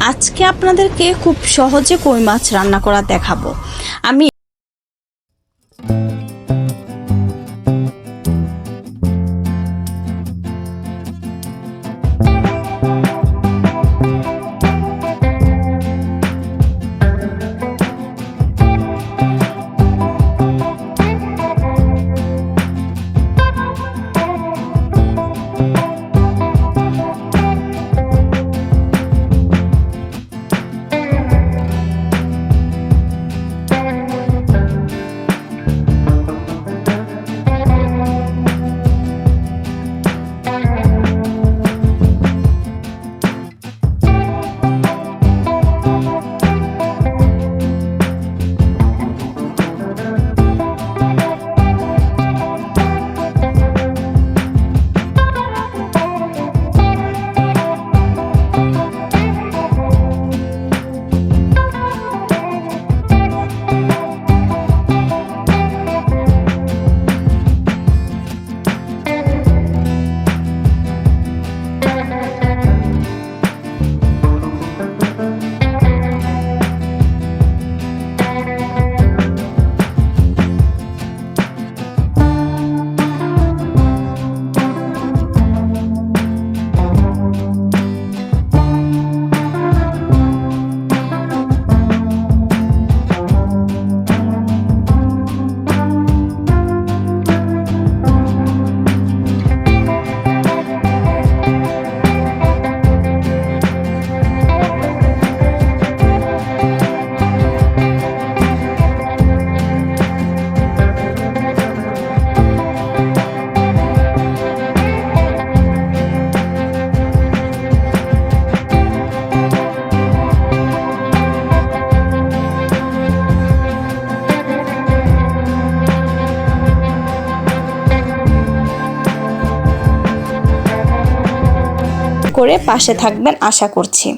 আজকে আপনাদেরকে খুব সহজে কই মাছ রান্না করা দেখাবো। আমি করে পাশে থাকবেন আশা করছি।